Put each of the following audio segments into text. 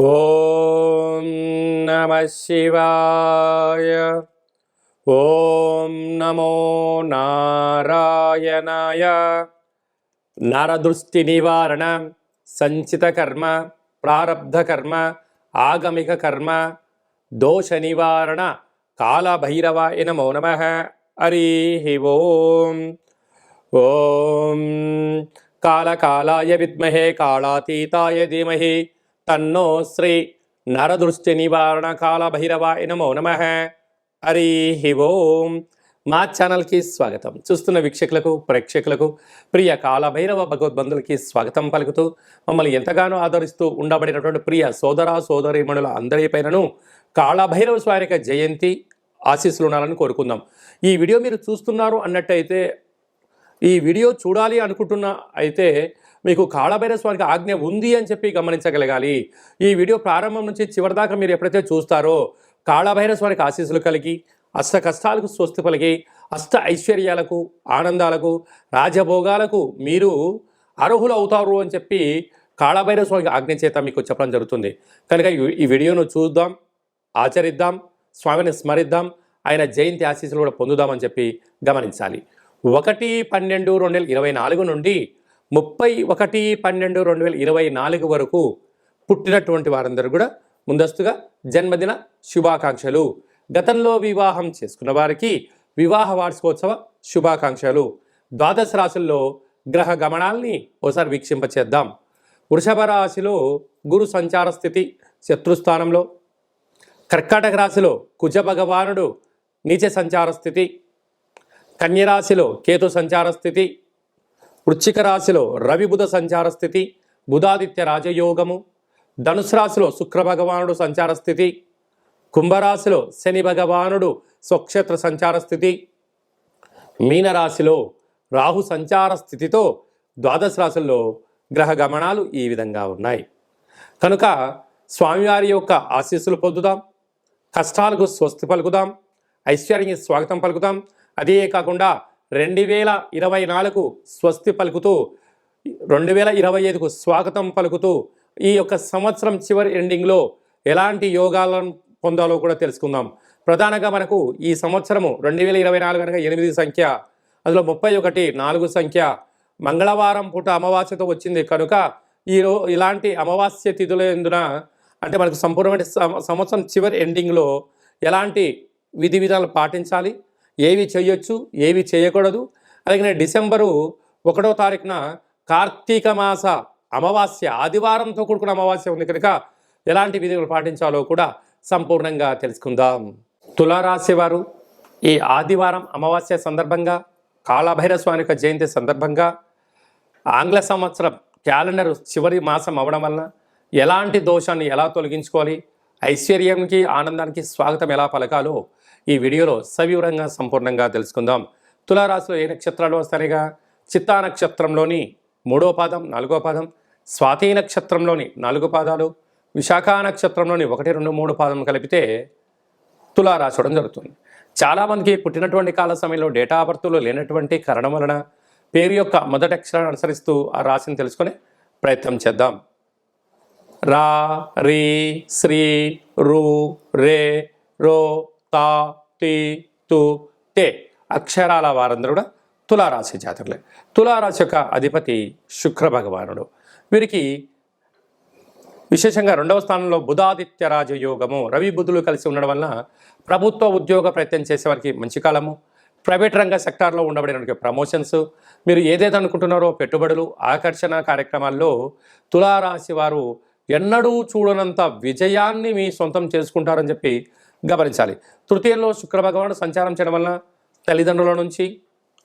ఓం నమ శివాయ. ఓం నమో నారాయణాయ. నరదృష్టి నివారణ సంచిత కర్మ ప్రారబ్ధ కర్మ ఆగమిక కర్మ దోష నివారణ కాళభైరవాయ నమో నమ. హరి ఓం. ఓం. కాళకాళాయ విద్మహే కాళాతీతాయ ధీమహి. తన్నో శ్రీ నరదృష్టి నివారణ కాళభైరవాయ నమో నమ హరి ఓం మా ఛానల్కి స్వాగతం. చూస్తున్న వీక్షకులకు ప్రేక్షకులకు ప్రియ కాలభైరవ భగవద్బంధులకి స్వాగతం పలుకుతూ మమ్మల్ని ఎంతగానో ఆదరిస్తూ ఉండబడినటువంటి ప్రియ సోదర సోదరీమణుల అందరిపైనను కాళభైరవ స్వారిక జయంతి ఆశీస్సులు ఉండాలని కోరుకుందాం. ఈ వీడియో మీరు చూస్తున్నారు అన్నట్టయితే ఈ వీడియో చూడాలి అనుకుంటున్న అయితే మీకు కాళభైరవ స్వామికి ఆజ్ఞ ఉంది అని చెప్పి గమనించగలగాలి. ఈ వీడియో ప్రారంభం నుంచి చివరిదాకా మీరు ఎప్పుడైతే చూస్తారో కాళభైరవ స్వామికి ఆశీస్సులు కలిగి అష్ట కష్టాలకు స్వస్తి పలికి అష్ట ఐశ్వర్యాలకు ఆనందాలకు రాజభోగాలకు మీరు అర్హులు అవుతారు అని చెప్పి కాళభైరవ స్వామికి ఆజ్ఞ చేత మీకు చెప్పడం జరుగుతుంది. కనుక ఈ- ఈ వీడియోను చూద్దాం ఆచరిద్దాం స్వామిని స్మరిద్దాం ఆయన జయంతి ఆశీస్సులు కూడా పొందుదామని చెప్పి గమనించాలి. ఒకటి పన్నెండు రెండు వేల ఇరవై నాలుగు నుండి ముప్పై ఒకటి పన్నెండు రెండు వేల ఇరవై నాలుగు వరకు పుట్టినటువంటి వారందరూ కూడా ముందస్తుగా జన్మదిన శుభాకాంక్షలు. గతంలో వివాహం చేసుకున్న వారికి వివాహ వార్షికోత్సవ శుభాకాంక్షలు. ద్వాదశ రాశుల్లో గ్రహ గమనాల్ని ఓసారి వీక్షింపచేద్దాం. వృషభ రాశిలో గురు సంచార స్థితి శత్రుస్థానంలో. కర్కాటక రాశిలో కుజ భగవానుడు నీచ సంచార స్థితి. కన్యరాశిలో కేతు సంచార స్థితి. వృశ్చిక రాశిలో రవి బుధ సంచార స్థితి బుధాదిత్య రాజయోగము ధనుసు రాశిలో శుక్రభగవానుడు సంచార స్థితి కుంభరాశిలో శని భగవానుడు స్వక్షేత్ర సంచార స్థితి మీనరాశిలో రాహు సంచార స్థితితో ద్వాదశ రాశుల్లో గ్రహ గమనాలు ఈ విధంగా ఉన్నాయి. కనుక స్వామివారి యొక్క ఆశీస్సులు పొందుదాం కష్టాలకు స్వస్తి పలుకుదాం ఐశ్వర్యానికి స్వాగతం పలుకుదాం. అదే కాకుండా రెండు వేల ఇరవై నాలుగు స్వస్తి పలుకుతూ రెండు వేల ఇరవై ఐదుకు స్వాగతం పలుకుతూ ఈ యొక్క సంవత్సరం చివరి ఎండింగ్లో ఎలాంటి యోగాలను పొందాలో కూడా తెలుసుకుందాం. ప్రధానంగా మనకు ఈ సంవత్సరము రెండు వేల ఇరవై నాలుగు అనగా ఎనిమిది సంఖ్య అందులో ముప్పై ఒకటి నాలుగు సంఖ్య. మంగళవారం పూట అమావాస్యతో వచ్చింది కనుక ఈ ఇలాంటి అమావాస్య తిథుల ఎందున అంటే మనకు సంపూర్ణమైన సంవత్సరం చివరి ఎండింగ్లో ఎలాంటి విధి విధాలు పాటించాలి? ఏవి చేయొచ్చు ఏవి చేయకూడదు అలాగే డిసెంబరు ఒకటో తారీఖున కార్తీక మాస అమావాస్య ఆదివారంతో కూడుకున్న అమావాస్య ఉంది కనుక ఎలాంటి విధులు పాటించాలో కూడా సంపూర్ణంగా తెలుసుకుందాం. తులారాశి వారు ఈ ఆదివారం అమావాస్య సందర్భంగా కాళభైరవ స్వామి యొక్క జయంతి సందర్భంగా ఆంగ్ల సంవత్సరం క్యాలెండర్ చివరి మాసం అవడం వలన ఎలాంటి దోషాన్ని ఎలా తొలగించుకోవాలి ఐశ్వర్యంకి ఆనందానికి స్వాగతం ఎలా పలకాలో ఈ వీడియోలో సవివరంగా సంపూర్ణంగా తెలుసుకుందాం. తులారాశిలో ఏ నక్షత్రాలు వస్తాయిగా? చిత్తా నక్షత్రంలోని మూడో పాదం నాలుగో పాదం స్వాతి నక్షత్రంలోని నాలుగు పాదాలు విశాఖ నక్షత్రంలోని ఒకటి రెండు మూడు పాదం కలిపితే తులారాశి అవడం జరుగుతుంది. చాలామందికి పుట్టినటువంటి కాల సమయంలో డేటా ఆఫ్ లేనటువంటి కారణం వలన పేరు యొక్క మొదటి అక్షరాన్ని అనుసరిస్తూ ఆ రాశిని తెలుసుకునే ప్రయత్నం చేద్దాం. రా రీ శ్రీ రు రే రో తా తి తు తే. అక్షరాల వారందరూ కూడా తులారాశి జాతకులే. తులారాశి యొక్క అధిపతి శుక్ర భగవానుడు వీరికి విశేషంగా రెండవ స్థానంలో బుధాదిత్య రాజయోగము. రవి బుధులు కలిసి ఉండడం వలన ప్రభుత్వ ఉద్యోగ ప్రయత్నం చేసేవారికి మంచి కాలము. ప్రైవేట్ రంగ సెక్టార్లో ఉండబడిన ప్రమోషన్స్. మీరు ఏదైతే అనుకుంటున్నారో పెట్టుబడులు ఆకర్షణ కార్యక్రమాల్లో తులారాశి వారు ఎన్నడూ చూడనంత విజయాన్ని మీ సొంతం చేసుకుంటారని చెప్పి గమనించాలి. తృతీయంలో శుక్ర భగవానుడు సంచారం చేయడం వలన తల్లిదండ్రుల నుంచి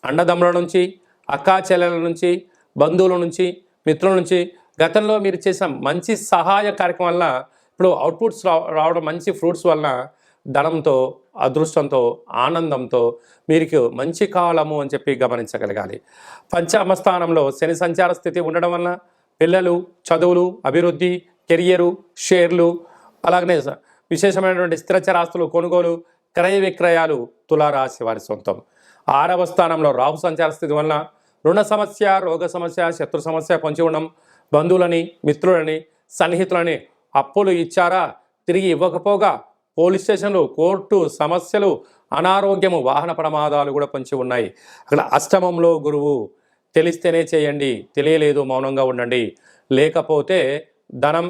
అండదమ్ముల నుంచి అక్కా చెల్లెల నుంచి బంధువుల నుంచి మిత్రుల నుంచి గతంలో మీరు చేసిన మంచి సహాయ కార్యక్రమం వల్ల ఇప్పుడు అవుట్పుట్స్ రావడం మంచి ఫ్రూట్స్ వలన ధనంతో అదృష్టంతో ఆనందంతో మీకు మంచి కాలము అని చెప్పి గమనించగలగాలి. పంచమ స్థానంలో శని సంచార స్థితి ఉండడం వలన పిల్లలు చదువులు అభివృద్ధి కెరియరు షేర్లు అలాగనే విశేషమైనటువంటి స్థిరచరాస్తులు కొనుగోలు క్రయ విక్రయాలు తులారాశి వారి సొంతం. ఆరవ స్థానంలో రాహు సంచార స్థితి వలన రుణ సమస్య రోగ సమస్య శత్రు సమస్య పొంచి ఉండడం బంధువులని మిత్రులని సన్నిహితులని అప్పులు ఇచ్చారా? తిరిగి ఇవ్వకపోగా పోలీస్ స్టేషన్లు కోర్టు సమస్యలు అనారోగ్యము వాహన ప్రమాదాలు కూడా పొంచి ఉన్నాయి. అక్కడ అష్టమంలో గురువు తెలిస్తేనే చేయండి తెలియలేదు మౌనంగా ఉండండి. లేకపోతే ధనం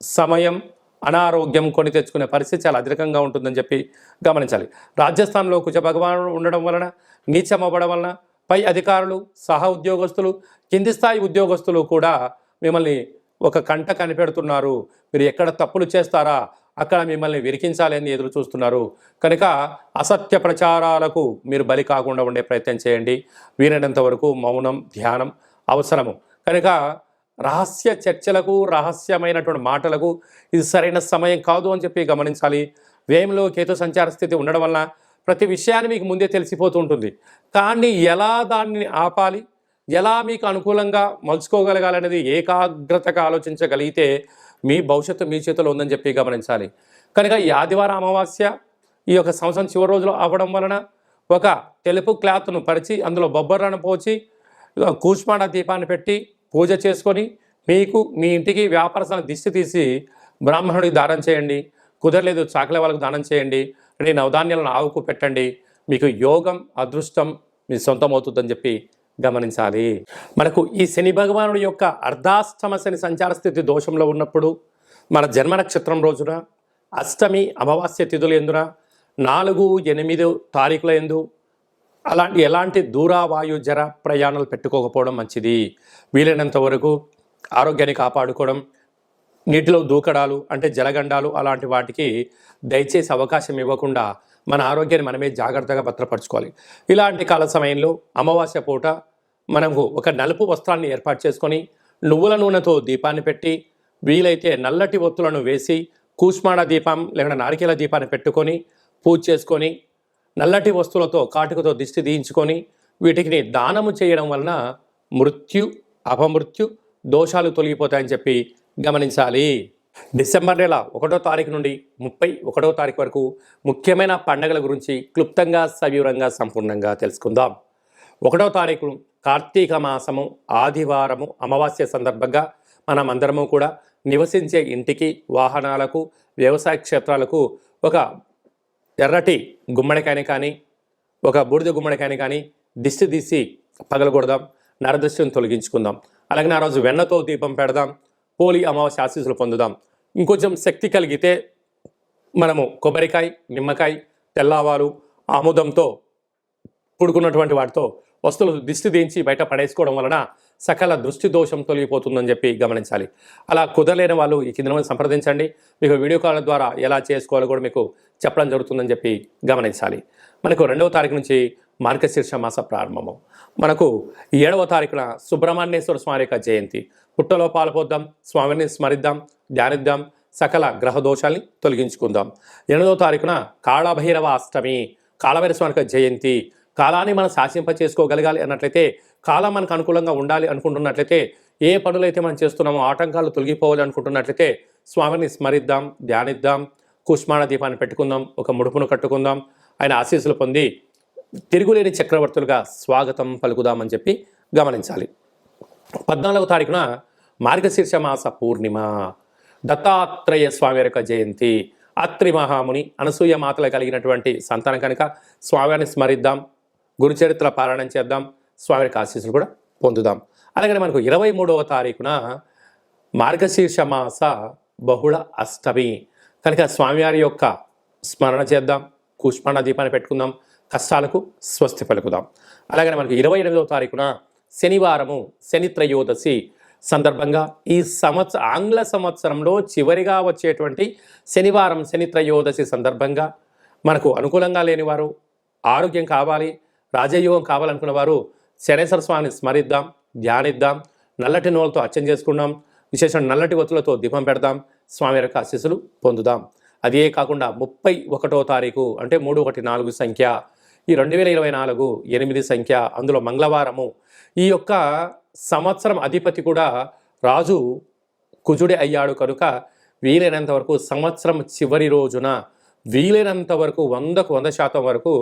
సమయం అనారోగ్యం కొని తెచ్చుకునే పరిస్థితి చాలా అధికంగా ఉంటుందని చెప్పి గమనించాలి. రాజస్థాన్లో కుజ భగవాను ఉండడం వలన నీచం అవ్వడం వలన పై అధికారులు సహ ఉద్యోగస్తులు కింది స్థాయి ఉద్యోగస్తులు కూడా మిమ్మల్ని ఒక కంట కనిపెడుతున్నారు. మీరు ఎక్కడ తప్పులు చేస్తారా? అక్కడ మిమ్మల్ని విరికించాలని ఎదురు చూస్తున్నారు. కనుక అసత్య ప్రచారాలకు మీరు బలి కాకుండా ఉండే ప్రయత్నం చేయండి. వీలైనంత వరకు మౌనం ధ్యానం అవసరము. కనుక రహస్య చర్చలకు రహస్యమైనటువంటి మాటలకు ఇది సరైన సమయం కాదు అని చెప్పి గమనించాలి. వ్యయంలో కేతు సంచార స్థితి ఉండడం వలన ప్రతి విషయాన్ని మీకు ముందే తెలిసిపోతూ ఉంటుంది కానీ ఎలా దాన్ని ఆపాలి? ఎలా మీకు అనుకూలంగా మలుచుకోగలగాలనేది ఏకాగ్రతగా ఆలోచించగలిగితే మీ భవిష్యత్తు మీ చేతిలో ఉందని చెప్పి గమనించాలి. కనుక ఈ ఆదివారం అమావాస్య ఈ యొక్క సంవత్సరం చివరి రోజులో అవ్వడం వలన ఒక తెలుపు క్లాత్ను పరిచి అందులో బొబ్బర్లను పోచి కూష్మాండ దీపాన్ని పెట్టి పూజ చేసుకొని మీకు మీ ఇంటికి వ్యాపారస్థానం దిష్టి తీసి బ్రాహ్మణుడికి దానం చేయండి. కుదరలేదు చాకలే వాళ్ళకు దానం చేయండి. రెండు నవధాన్యాలను ఆవుకు పెట్టండి. మీకు యోగం అదృష్టం మీ సొంతం అవుతుందని చెప్పి గమనించాలి. మనకు ఈ శని భగవానుడి యొక్క అర్ధాష్టమ శని సంచార స్థితి దోషంలో ఉన్నప్పుడు మన జన్మ నక్షత్రం రోజున అష్టమి అమావాస్య తిథులు ఎందున నాలుగు ఎనిమిది తారీఖుల ఎందు అలాంటి ఎలాంటి దూరావాయు జర ప్రయాణాలు పెట్టుకోకపోవడం మంచిది. వీలైనంత వరకు ఆరోగ్యాన్ని కాపాడుకోవడం నీటిలో దూకడాలు అంటే జలగండాలు అలాంటి వాటికి దయచేసి అవకాశం ఇవ్వకుండా మన ఆరోగ్యాన్ని మనమే జాగ్రత్తగా భద్రపరచుకోవాలి. ఇలాంటి కాల సమయంలో అమావాస్య పూట మనకు ఒక నలుపు వస్త్రాన్ని ఏర్పాటు చేసుకొని నువ్వుల నూనెతో దీపాన్ని పెట్టి వీలైతే నల్లటి ఒత్తులను వేసి కూష్మాడ దీపం లేకుండా నారికేల దీపాన్ని పెట్టుకొని పూజ చేసుకొని నల్లటి వస్తువులతో కాటుకతో దిష్టి తీయించుకొని వీటికి దానము చేయడం వలన మృత్యు అపమృత్యు దోషాలు తొలగిపోతాయని చెప్పి గమనించాలి. డిసెంబర్ నెల ఒకటో తారీఖు నుండి ముప్పై ఒకటో తారీఖు వరకు ముఖ్యమైన పండగల గురించి క్లుప్తంగా సవివరంగా సంపూర్ణంగా తెలుసుకుందాం. ఒకటో తారీఖు కార్తీక మాసము ఆదివారము అమావాస్య సందర్భంగా మనం అందరము కూడా నివసించే ఇంటికి వాహనాలకు వ్యవసాయ క్షేత్రాలకు ఒక ఎర్రటి గుమ్మడికాయని కానీ ఒక బూడిద గుమ్మడికాయని కానీ దిష్టి తీసి పగలగొడదాం నరదృష్టిని తొలగించుకుందాం. అలాగే ఆ రోజు వెన్నతో దీపం పెడదాం పోలి అమావాస్య ఆశీస్సులు పొందుదాం. ఇంకొంచెం శక్తి కలిగితే మనము కొబ్బరికాయ నిమ్మకాయ తెల్లవాలు ఆముదంతో పుడుకున్నటువంటి వాటితో వస్తువులు దిష్టి దించి బయట పడేసుకోవడం వలన సకల దృష్టి దోషం తొలగిపోతుందని చెప్పి గమనించాలి. అలా కుదరలేని వాళ్ళు ఈ కింద సంప్రదించండి. మీకు వీడియో కాల్ ద్వారా ఎలా చేసుకోవాలో కూడా మీకు చెప్పడం జరుగుతుందని చెప్పి గమనించాలి. మనకు రెండవ తారీఖు నుంచి మార్గశీర్ష మాస ప్రారంభము. మనకు ఏడవ తారీఖున సుబ్రహ్మణ్యేశ్వర స్వామి యొక్క జయంతి. పుట్టలో పాల్పొద్దాం స్వామిని స్మరిద్దాం ధ్యానిద్దాం సకల గ్రహ దోషాల్ని తొలగించుకుందాం. ఎనిమిదవ తారీఖున కాళభైరవ అష్టమి కాళభైరవ స్వామి యొక్క జయంతి. కాలాన్ని మనం శాసింప చేసుకోగలగాలి అన్నట్లయితే కాలం మనకు అనుకూలంగా ఉండాలి అనుకుంటున్నట్లయితే ఏ పనులైతే మనం చేస్తున్నామో ఆటంకాలు తొలగిపోవాలి అనుకుంటున్నట్లయితే స్వామిని స్మరిద్దాం ధ్యానిద్దాం కుష్మాణ దీపాన్ని పెట్టుకుందాం ఒక ముడుపును కట్టుకుందాం ఆయన ఆశీస్సులు పొంది తిరుగులేని చక్రవర్తులుగా స్వాగతం పలుకుదామని చెప్పి గమనించాలి. పద్నాలుగవ తారీఖున మార్గశీర్ష మాస పూర్ణిమ. దత్తాత్రేయ స్వామి యొక్క జయంతి. అత్రి మహాముని అనసూయ మాతలు కలిగినటువంటి సంతానం కనుక స్వామిని స్మరిద్దాం గురుచరిత్ర పారాయణం చేద్దాం స్వామి యొక్క ఆశీస్సులు కూడా పొందుదాం. అలాగే మనకు ఇరవై మూడవ తారీఖున మార్గశీర్ష మాస బహుళ అష్టమి. కనుక స్వామివారి యొక్క స్మరణ చేద్దాం కూష్మాండ దీపాన్ని పెట్టుకుందాం కష్టాలకు స్వస్తి పలుకుదాం. అలాగే మనకు ఇరవై ఎనిమిదవ తారీఖున శనివారము శని త్రయోదశి సందర్భంగా ఈ సంవత్సర ఆంగ్ల సంవత్సరంలో చివరిగా వచ్చేటువంటి శనివారం శని త్రయోదశి సందర్భంగా మనకు అనుకూలంగా లేనివారు ఆరోగ్యం కావాలి రాజయోగం కావాలనుకున్న వారు శనేశ్వర స్వామిని స్మరిద్దాం ధ్యానిద్దాం నల్లటి నూలతో అర్చన చేసుకుందాం విశేషం నల్లటి ఒత్తులతో దీపం పెడదాం స్వామి యొక్క ఆశీస్సులు పొందుదాం. అదే కాకుండా ముప్పై ఒకటో తారీఖు అంటే మూడు ఒకటి నాలుగు సంఖ్య ఈ రెండు వేల ఇరవై నాలుగు ఎనిమిది సంఖ్య అందులో మంగళవారము. ఈ యొక్క సంవత్సరం అధిపతి కూడా రాజు కుజుడే అయ్యాడు కనుక వీలైనంత వరకు సంవత్సరం చివరి రోజున వీలైనంత వరకు వందకు వంద శాతం వరకు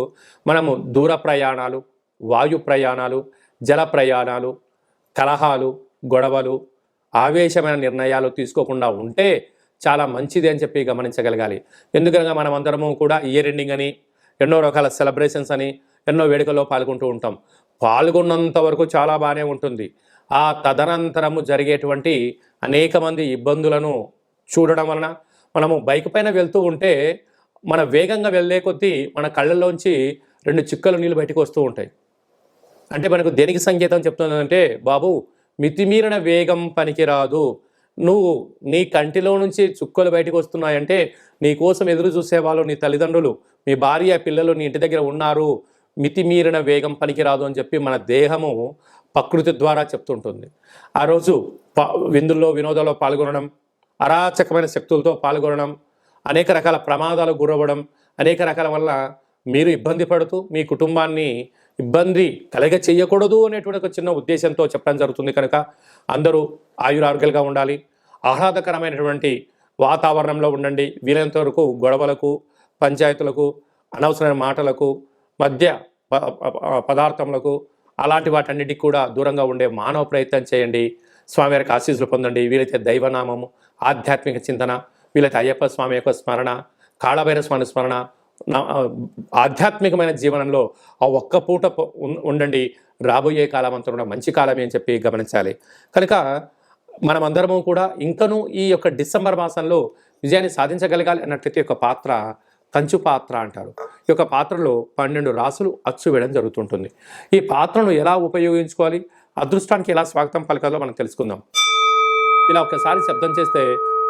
మనము దూర ప్రయాణాలు వాయు ప్రయాణాలు జల ప్రయాణాలు కలహాలు గొడవలు ఆవేశమైన నిర్ణయాలు తీసుకోకుండా ఉంటే చాలా మంచిది అని చెప్పి గమనించగలగాలి. ఎందుకనగా మనం అందరము కూడా ఇయర్ ఎండింగ్ అని ఎన్నో రకాల సెలబ్రేషన్స్ అని ఎన్నో వేడుకల్లో పాల్గొంటూ ఉంటాం. పాల్గొన్నంత వరకు చాలా బాగానే ఉంటుంది. ఆ తదనంతరము జరిగేటువంటి అనేక మంది ఇబ్బందులను చూడడం వలన మనము బైక్ పైన వెళ్తూ ఉంటే మన వేగంగా వెళ్ళే కొద్దీ మన కళ్ళల్లోంచి రెండు చిక్కలు నీళ్ళు బయటకు వస్తూ ఉంటాయి. అంటే మనకు దేనికి సంకేతం చెప్తుందంటే బాబు మితిమీరిన వేగం పనికిరాదు. నువ్వు నీ కంటిలో నుంచి చుక్కలు బయటకు వస్తున్నాయంటే నీ కోసం ఎదురు చూసేవాళ్ళు నీ తల్లిదండ్రులు మీ భార్య పిల్లలు నీ ఇంటి దగ్గర ఉన్నారు. మితిమీరిన వేగం పనికిరాదు అని చెప్పి మన దేహము ప్రకృతి ద్వారా చెప్తుంటుంది. ఆ రోజు విందుల్లో వినోదాల్లో పాల్గొనడం అరాచకమైన శక్తులతో పాల్గొనడం అనేక రకాల ప్రమాదాలు గురవ్వడం అనేక రకాల వల్ల మీరు ఇబ్బంది పడుతూ మీ కుటుంబాన్ని ఇబ్బంది కలగ చేయకూడదు అనేటువంటి ఒక చిన్న ఉద్దేశంతో చెప్పడం జరుగుతుంది కనుక అందరూ ఆయురారోగ్యాలుగా ఉండాలి. ఆహ్లాదకరమైనటువంటి వాతావరణంలో ఉండండి. వీలైనంత వరకు గొడవలకు పంచాయతీలకు అనవసరమైన మాటలకు మధ్య ప- పదార్థములకు అలాంటి వాటన్నిటికి కూడా దూరంగా ఉండే మానవ ప్రయత్నం చేయండి. స్వామివారికి ఆశీస్సులు పొందండి. వీలైతే దైవనామము ఆధ్యాత్మిక చింతన వీలైతే అయ్యప్ప స్వామి యొక్క స్మరణ కాళభైర స్వామి స్మరణ ఆధ్యాత్మికమైన జీవనంలో ఆ ఒక్క పూట ఉండండి. రాబోయే కాలం అంతా కూడా మంచి కాలమే అని చెప్పి గమనించాలి. కనుక మనమందరము కూడా ఇంకనూ ఈ యొక్క డిసెంబర్ మాసంలో విజయాన్ని సాధించగలగాలి అన్నట్లయితే ఒక పాత్ర కంచు పాత్ర అంటారు. ఈ యొక్క పాత్రలో పన్నెండు రాసులు అచ్చు వేయడం జరుగుతుంటుంది. ఈ పాత్రను ఎలా ఉపయోగించుకోవాలి? అదృష్టానికి ఎలా స్వాగతం పలకాలో మనం తెలుసుకుందాం. ఇలా ఒకసారి శబ్దం చేస్తే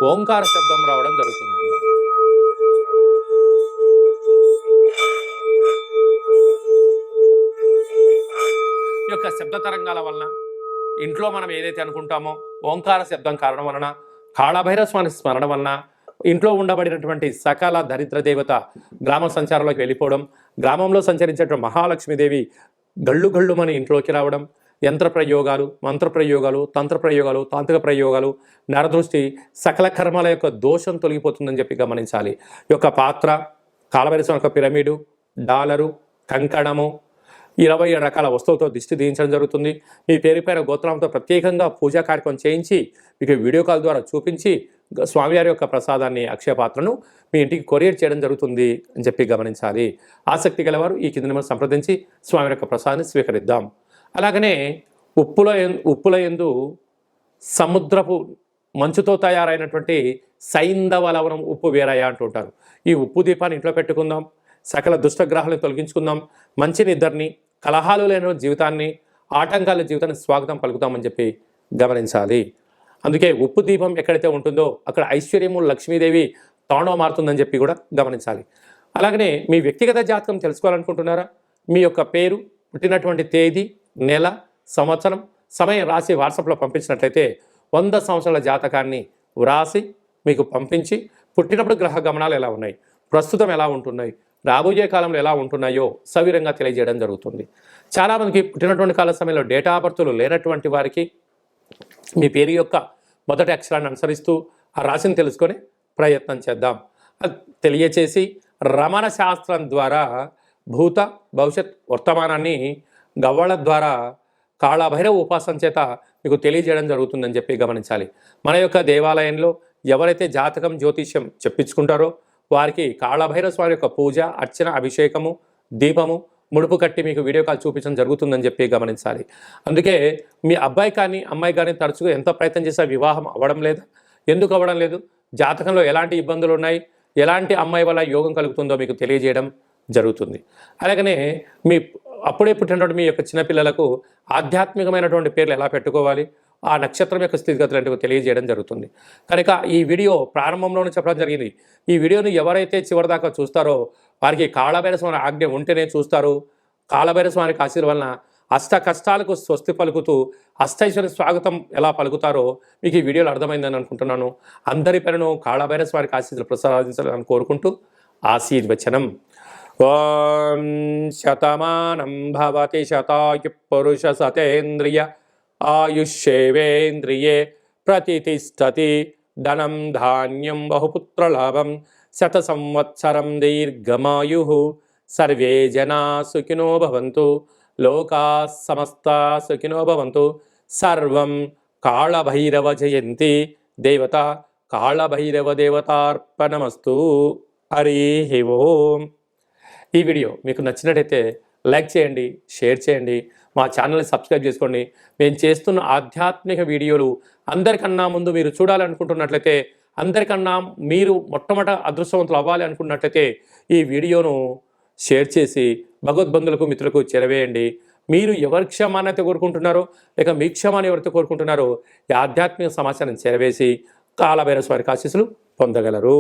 ఓంకార శబ్దం రావడం జరుగుతుంది. ఈ యొక్క శబ్ద తరంగాల వలన ఇంట్లో మనం ఏదైతే అనుకుంటామో ఓంకార శబ్దం కారణం వలన కాళభైరస్వామి స్మరణ వలన ఇంట్లో ఉండబడినటువంటి సకల దరిద్ర దేవత గ్రామ సంచారంలోకి వెళ్ళిపోవడం గ్రామంలో సంచరించేటువంటి మహాలక్ష్మీదేవి గళ్ళు మన ఇంట్లోకి రావడం యంత్ర ప్రయోగాలు మంత్ర ప్రయోగాలు తంత్ర ప్రయోగాలు తాంత్రిక ప్రయోగాలు నరదృష్టి సకల కర్మల యొక్క దోషం తొలగిపోతుందని చెప్పి గమనించాలి. ఈ యొక్క పాత్ర కాళభైరవ యొక్క పిరమిడు డాలరు కంకణము ఇరవై ఏడు రకాల వస్తువులతో దిష్టి దించడం జరుగుతుంది. మీ పేరుపైన గోత్రంతో ప్రత్యేకంగా పూజా కార్యక్రమం చేయించి మీకు వీడియో కాల్ ద్వారా చూపించి స్వామివారి యొక్క ప్రసాదాన్ని అక్షయపాత్రను మీ ఇంటికి కొరియర్ చేయడం జరుగుతుంది అని చెప్పి గమనించాలి. ఆసక్తి గలవారు ఈ కింద మనం సంప్రదించి స్వామి యొక్క ప్రసాదాన్ని స్వీకరిద్దాం. అలాగనే ఉప్పుల ఉప్పుల ఎందు సముద్రపు మంచుతో తయారైనటువంటి సైంధవ లవణం ఉప్పు వేరయ్య అంటుంటారు ఈ ఉప్పు దీపాన్ని ఇంట్లో పెట్టుకుందాం. సకల దుష్టగ్రహాలను తొలగించుకుందాం. మంచి నిద్రని కలహాలు లేని జీవితాన్ని ఆటంకాల జీవితాన్ని స్వాగతం పలుకుతామని చెప్పి గమనించాలి. అందుకే ఉప్పు దీపం ఎక్కడైతే ఉంటుందో అక్కడ ఐశ్వర్యము లక్ష్మీదేవి తాండవ మారుతుందని చెప్పి కూడా గమనించాలి. అలాగనే మీ వ్యక్తిగత జాతకం తెలుసుకోవాలనుకుంటున్నారా? మీ యొక్క పేరు పుట్టినటువంటి తేదీ నెల సంవత్సరం సమయం రాసి వాట్సాప్లో పంపించినట్లయితే వంద సంవత్సరాల జాతకాన్ని వ్రాసి మీకు పంపించి పుట్టినప్పుడు గ్రహ గమనాలు ఎలా ఉన్నాయి? ప్రస్తుతం ఎలా ఉంటున్నాయి? రాబోయే కాలంలో ఎలా ఉంటున్నాయో సవిరంగా తెలియజేయడం జరుగుతుంది. చాలామందికి పుట్టినటువంటి కాల సమయంలో డేటా బర్తులు లేనటువంటి వారికి మీ పేరు యొక్క మొదటి అక్షరాన్ని అనుసరిస్తూ ఆ రాశిని తెలుసుకొని ప్రయత్నం చేద్దాం. అది తెలియచేసి రమణ శాస్త్రం ద్వారా భూత భవిష్యత్ వర్తమానాన్ని గవ్వళ ద్వారా కాళభైరవ ఉపాసన చేత మీకు తెలియజేయడం జరుగుతుందని చెప్పి గమనించాలి. మన యొక్క దేవాలయంలో ఎవరైతే జాతకం జ్యోతిష్యం చెప్పించుకుంటారో వారికి కాళభైరవ స్వామి యొక్క పూజ అర్చన అభిషేకము దీపము ముడుపు కట్టి మీకు వీడియో కాల్ చూపించడం జరుగుతుందని చెప్పి గమనించాలి. అందుకే మీ అబ్బాయి కానీ అమ్మాయి కానీ తరచుగా ఎంత ప్రయత్నం చేసినా వివాహం అవ్వడం లేదు. ఎందుకు అవ్వడం లేదు? జాతకంలో ఎలాంటి ఇబ్బందులు ఉన్నాయి? ఎలాంటి అమ్మాయి వల్ల యోగం కలుగుతుందో మీకు తెలియజేయడం జరుగుతుంది. అలాగనే మీ అప్పుడే పుట్టినటువంటి మీ యొక్క చిన్నపిల్లలకు ఆధ్యాత్మికమైనటువంటి పేర్లు ఎలా పెట్టుకోవాలి? ఆ నక్షత్రం యొక్క స్థితిగతులు అంటే తెలియజేయడం జరుగుతుంది. కనుక ఈ వీడియో ప్రారంభంలోనే చెప్పడం జరిగింది. ఈ వీడియోని ఎవరైతే చివరిదాకా చూస్తారో వారికి కాళభైరస్వామి ఆజ్ఞ ఉంటేనే చూస్తారు. కాళభైరస్వామికి ఆశీర్వలన వలన అష్ట కష్టాలకు స్వస్తి పలుకుతూ అష్టైశ్వర్య స్వాగతం ఎలా పలుకుతారో మీకు ఈ వీడియోలో అర్థమైందని అనుకుంటున్నాను. అందరి పేరును కాళభైరస్వామికి స్వామికి ప్రసాదించాలని కోరుకుంటూ ఆశీర్వచనం. ఓం శతమానం భవతి శతాయు పురుష సతేంద్రియ ఆయుష్యేవేంద్రియే ప్రతిష్టతి ధనం ధాన్యం బహుపుత్రలాభం శత సంవత్సరం దీర్ఘమాయు సర్వే జనా సుఖినో భవంతు లోకా సమస్త సుఖినో భవంతు సర్వం కాళభైరవ జయంతి దేవత కాళభైరవ దేవతార్పణమస్తు హరి ఓం ఈ వీడియో మీకు నచ్చినట్టయితే లైక్ చేయండి షేర్ చేయండి మా ఛానల్ని సబ్స్క్రైబ్ చేసుకోండి. మేము చేస్తున్న ఆధ్యాత్మిక వీడియోలు అందరికన్నా ముందు మీరు చూడాలనుకుంటున్నట్లయితే అందరికన్నా మీరు మొట్టమొదట అదృష్టవంతులు అవ్వాలి అనుకున్నట్లయితే ఈ వీడియోను షేర్ చేసి భగవద్బంధులకు మిత్రులకు చేరవేయండి. మీరు ఎవరి క్షమాన్ని అయితే కోరుకుంటున్నారో లేక మీ క్షమాన్ని ఎవరైతే కోరుకుంటున్నారో ఈ ఆధ్యాత్మిక సమాచారం చేరవేసి కాలభైరవ వారికి ఆశీస్సులు పొందగలరు.